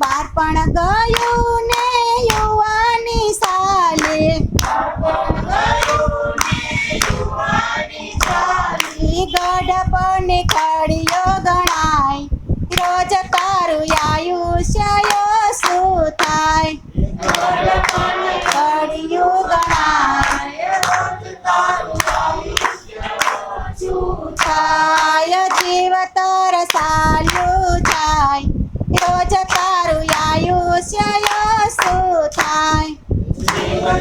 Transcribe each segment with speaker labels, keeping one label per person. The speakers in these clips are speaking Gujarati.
Speaker 1: બાળપણ ગયું ને યુવાની સાલે. ગઢપણ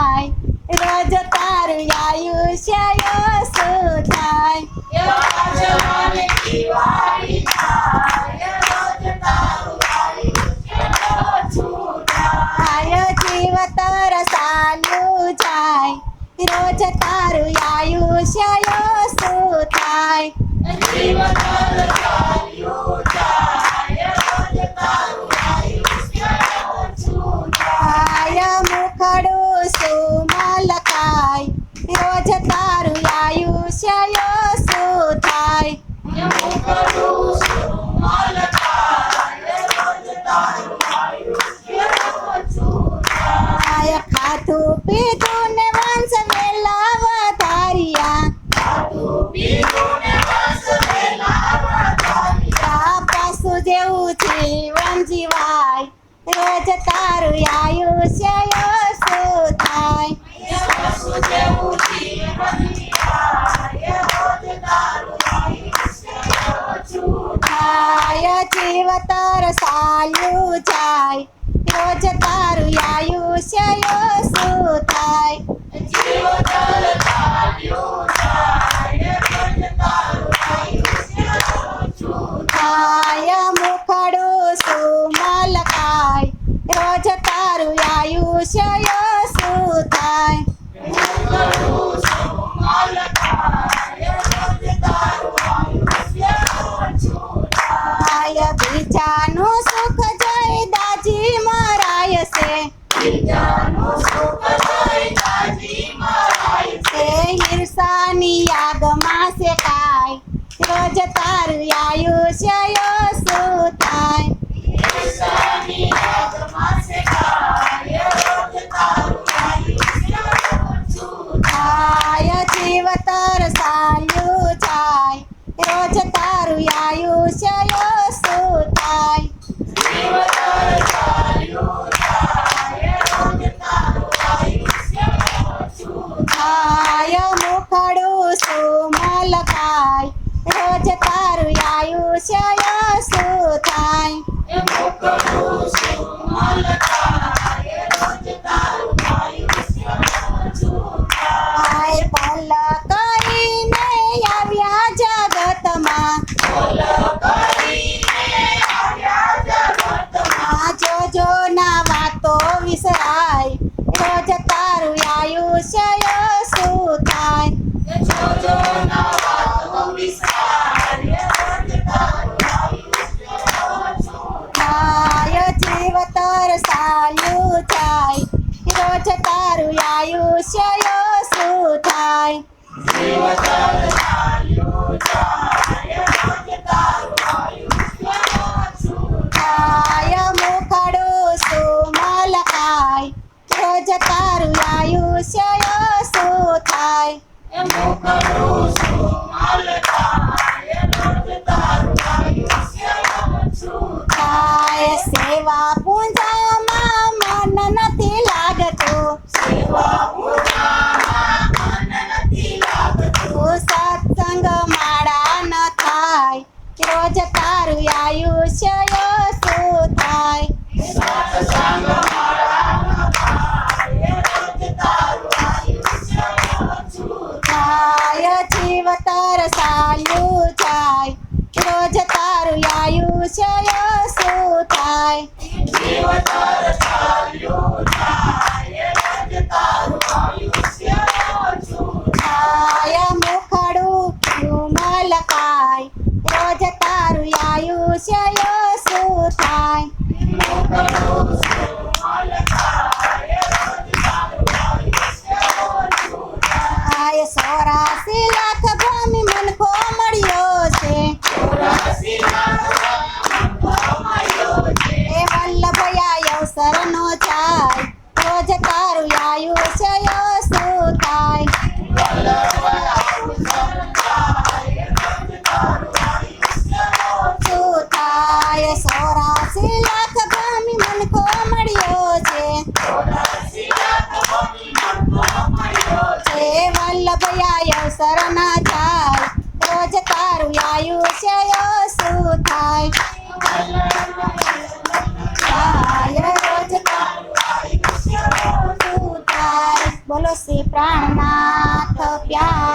Speaker 1: થાય. રોજ તારું આયુષ્ય ઓછું થાય જીવ તાર સાલું જાય. રોજ તારું આયુષ્ય સર્વ તરસાયું જાય રોજ તારું આયુષ્ય શું થાય 呀，又下雨。તરસાયું થાય. રોજ તારું આયુષ્ય ઓછું થાય? શિવ તરસાયું થાય રોજ તારું આયુષ્ય ઓછું થાય? es, se va a apuntar. 呀るやゆ。આયુષ્ય ઓછું થાય બોલો શ્રી પ્રાણનાથ પ્યાર